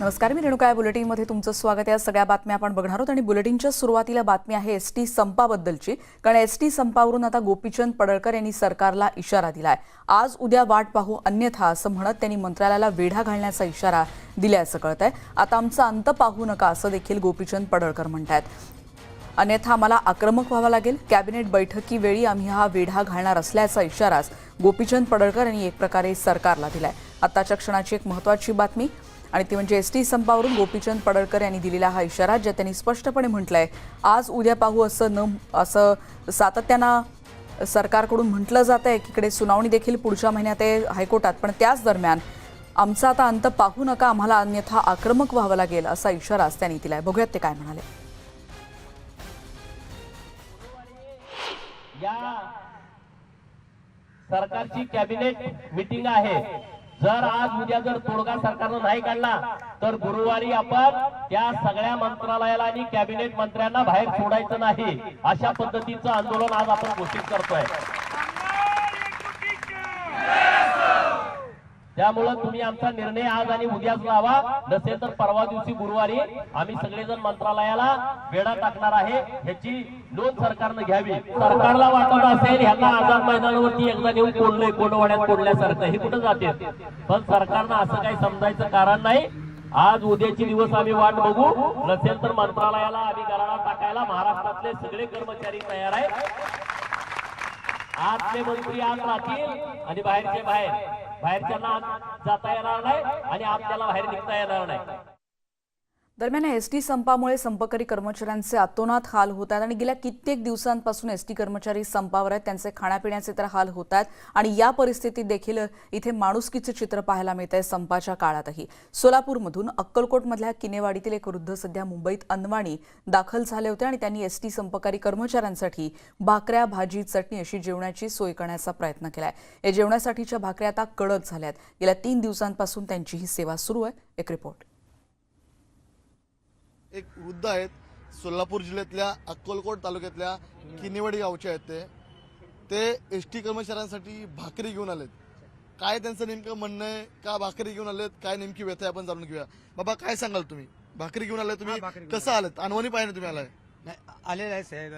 नमस्कार मी रेणुका बुलेटिनमध्ये तुमचं स्वागत आहे. या सगळ्या बातम्या आपण बघणार आहोत आणि बुलेटिनच्या सुरुवातीला बातमी आहे एस टी संपाबद्दलची. कारण एस टी संपावरून आता गोपीचंद पडळकर यांनी सरकारला इशारा दिलाय. आज उद्या वाट पाहू अन्यथा असं म्हणत त्यांनी मंत्रालयाला वेढा घालण्याचा इशारा दिल्याचं कळत आहे आता आमचा अंत पाहू नका असं देखील गोपीचंद पडळकर म्हणतायत. अन्यथा आम्हाला आक्रमक व्हावं लागेल. कॅबिनेट बैठकीवेळी आम्ही हा वेढा घालणार असल्याचा इशाराच गोपीचंद पडळकर यांनी एक प्रकारे सरकारला दिलाय. आताच्या क्षणाची एक महत्वाची बातमी. आणि ते म्हणजे एस टी संपावरून गोपीचंद पडळकर यांनी दिलेला हा इशारा ज्यात त्यांनी स्पष्टपणे म्हटलंय आज उद्या पाहू असं न असं सातत्यानं सरकारकडून म्हटलं जात आहे की इकडे सुनावणी देखील पुढच्या महिन्यात आहे हायकोर्टात पण त्याच दरम्यान आमचा आता अंत पाहू नका आम्हाला अन्यथा आक्रमक व्हावं लागेल असा इशाराच त्यांनी दिलाय. बघूयात ते काय म्हणाले. या सरकारची कॅबिनेट मिटिंग आहे. जर आज उद्या जर तोडगा सरकारनं नाही काढला तर गुरुवारी आपण त्या सगळ्या मंत्रालयाला आणि कॅबिनेट मंत्र्यांना बाहेर सोडायचं नाही. अशा पद्धतीचं आंदोलन आज आपण घोषित करतोय. त्यामुळं तुम्ही आमचा निर्णय आज आणि उद्याच लावा. नसेल तर परवा दिवशी गुरुवारी आम्ही सगळेजण मंत्रालयाला वेढा टाकणार आहे. ह्याची नोंद सरकारनं घ्यावी. सरकारला वाटत असेल ह्यांना आझाद मैदानावरती एकदा नेऊन कोडलंय कोडवाड्यात कोडल्यासारखं. हे कुठं जाते? पण सरकारनं असं काही समजायचं कारण नाही. आज उद्याची दिवस आम्ही वाट बघू. नसेल तर मंत्रालयाला आम्ही गराडा टाकायला महाराष्ट्रातले सगळे कर्मचारी तयार आहेत. आतले मंत्री आत राहतील आणि बाहेरचे बाहेर. बाहेरच्यांना जाता येणार नाही आणि आपल्याला बाहेर निघता येणार नाही. दरम्यान एस टी संपामुळे संपकरी कर्मचाऱ्यांचे अतोनात हाल होत आहेत आणि गेल्या कित्येक दिवसांपासून एस टी कर्मचारी संपावर आहेत त्यांचे खाण्यापिण्याचे तर हाल होत आहेत आणि या परिस्थितीत देखील इथे माणुसकीचे चित्र पाहायला मिळत आहे संपाच्या काळातही. सोलापूरमधून अक्कलकोटमधल्या किनेवाडीतील एक वृद्ध सध्या मुंबईत अनवाणी दाखल झाले होते आणि त्यांनी एस टी संपकरी कर्मचाऱ्यांसाठी भाकऱ्या भाजी चटणी अशी जेवणाची सोय करण्याचा प्रयत्न केलाय. या जेवणासाठीच्या भाकऱ्या आता कडक झाल्यात. गेल्या तीन दिवसांपासून त्यांची ही सेवा सुरू आहे. एक रिपोर्ट. एक वृद्ध आहेत. सोलापूर जिल्ह्यातल्या अक्कलकोट तालुक्यातल्या किनेवाडी गावचे आहेत ते. ते एस टी कर्मचाऱ्यांसाठी भाकरी घेऊन आलेत. काय त्यांचं नेमकं म्हणणं आहे? का भाकरी घेऊन आलेत? काय नेमकी व्यथा आहे? आपण जाणून घेऊया. बाबा काय सांगाल तुम्ही? भाकरी घेऊन आले तुम्ही? कसं आलेत. अनवणी पाहिजे तुम्ही आलाय. नाही आलेलं आहे साहेब.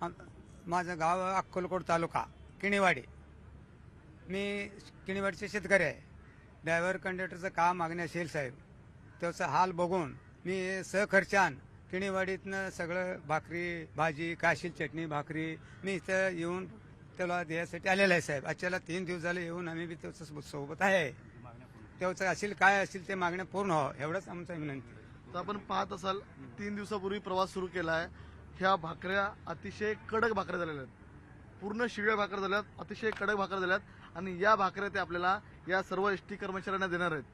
आम- माझं गाव अक्कलकोट तालुका किणीवाडी मी किणीवाडीचे शेतकरी आहे. ड्रायव्हर कंडक्टरचं काम मागणी असेल साहेब. त्याचा हाल बघून मी सहखर्चान किणीवाडीतनं सगळं भाकरी भाजी काशील चटणी भाकरी मी इथं येऊन त्याला द्यायसाठी आलेलं आहे साहेब. आजच्याला तीन दिवस झाले येऊन आम्ही बी त्याचं सोबत- सोबत आहे. त्याचं असेल काय असेल ते मागण्या पूर्ण व्हावं एवढंच आमचं विनंती. तर आपण पाहत असाल तीन दिवसापूर्वी प्रवास सुरू केला आहे. ह्या भाकऱ्या अतिशय कडक भाकऱ्या झालेल्या आहेत. पूर्ण शिव्या भाकऱ्या झाल्यात अतिशय कडक भाकऱ्या झाल्यात. आणि या भाकऱ्या ते आपल्याला या सर्व एस टी कर्मचाऱ्यांना देणार आहेत.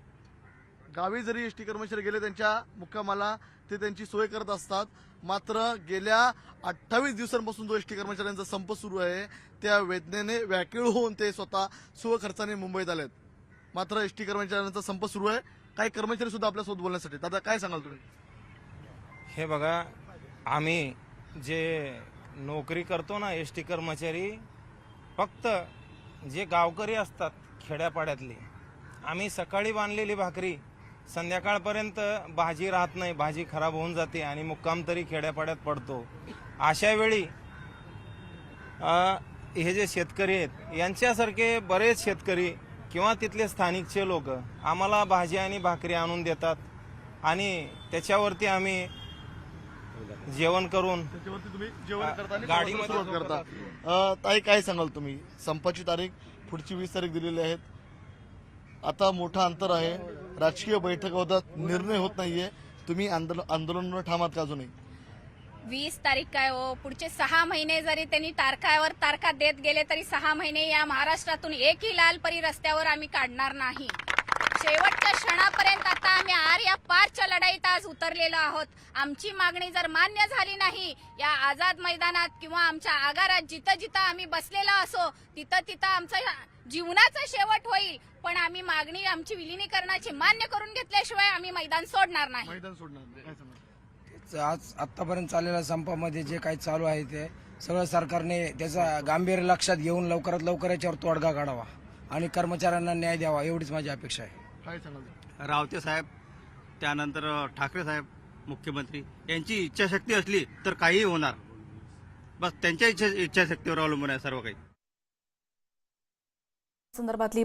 गावी जरी एस टी कर्मचारी गेले त्यांच्या मुक्कामाला ते त्यांची सोय करत असतात. मात्र गेल्या अठ्ठावीस दिवसांपासून जो एस टी कर्मचाऱ्यांचा संप सुरू आहे त्या वेदनेने व्याकुळ होऊन ते स्वतः स्वखर्चाने मुंबईत आलेत. मात्र एस टी कर्मचाऱ्यांचा संप सुरू आहे. काही कर्मचारी सुद्धा आपल्यासोबत बोलण्यासाठी. दादा काय सांगाल तुम्ही? हे बघा आम्ही जे नोकरी करतो ना एस टी कर्मचारी फक्त जे गावकरी असतात खेड्यापाड्यातले आम्ही सकाळी बांधलेली भाकरी संध्याकाळपर्यंत भाजी राहत नाही भाजी खराब होऊन जाते आणि मुक्काम तरी खेड्यापाड्यात पडतो. अशा वेळी अ, हे जे शेतकरी आहेत यांच्यासारखे बरेच शेतकरी किंवा तिथले स्थानिकचे लोक आम्हाला भाजी आणि भाकरी आणून देतात आणि त्याच्यावरती आम्ही जेवण करून गाडीमध्ये करता. अं, ताई काय सांगाल तुम्ही? संपाची तारीख पुढची वीस तारीख दिलेली आहेत आता मोठं अंतर आहे. राजकीय बैठक होतात निर्णय होत नाहीये. तुम्ही आंदोलन आंदोलनावर ठाम का अजूनही? वीस तारीख काय हो? पुढचे सहा महिने जरी त्यांनी तारखावर तारखा देत गेले तरी सहा महिने या महाराष्ट्रातून एकही लालपरी रस्त्यावर आम्ही काढणार नाही. शेवटच्या क्षणापर्यंत आता आम्ही आर या पारच्या लढाईत आज उतरलेलो आहोत. आमची मागणी जर मान्य झाली नाही या आझाद मैदानात किंवा आमच्या आगारात जिथं जिथं आम्ही बसलेलो असो तिथं तिथं आमचा जीवनाचा शेवट होईल. पण आम्ही मागणी आमची विलिनीकरणाची मान्य करून घेतल्याशिवाय आम्ही मैदान सोडणार नाही. मैदान सोडणार नाही. काय सांगाल आज आतापर्यंत चाललेल्या संपामध्ये जे काही चालू आहे ते सगळं सरकारने त्याचा गांभीर्य लक्षात घेऊन लवकरात लवकर याच्यावर तोडगा काढावा आणि कर्मचाऱ्यांना न्याय द्यावा एवढीच माझी अपेक्षा आहे. काय सांगाल रावते साहेब त्यानंतर ठाकरे साहेब मुख्यमंत्री यांची इच्छाशक्ती असली तर काहीही होणार. बस त्यांच्या इच्छा इच्छाशक्तीवर अवलंबून आहे सर्व काही. संदर्भातली बातमी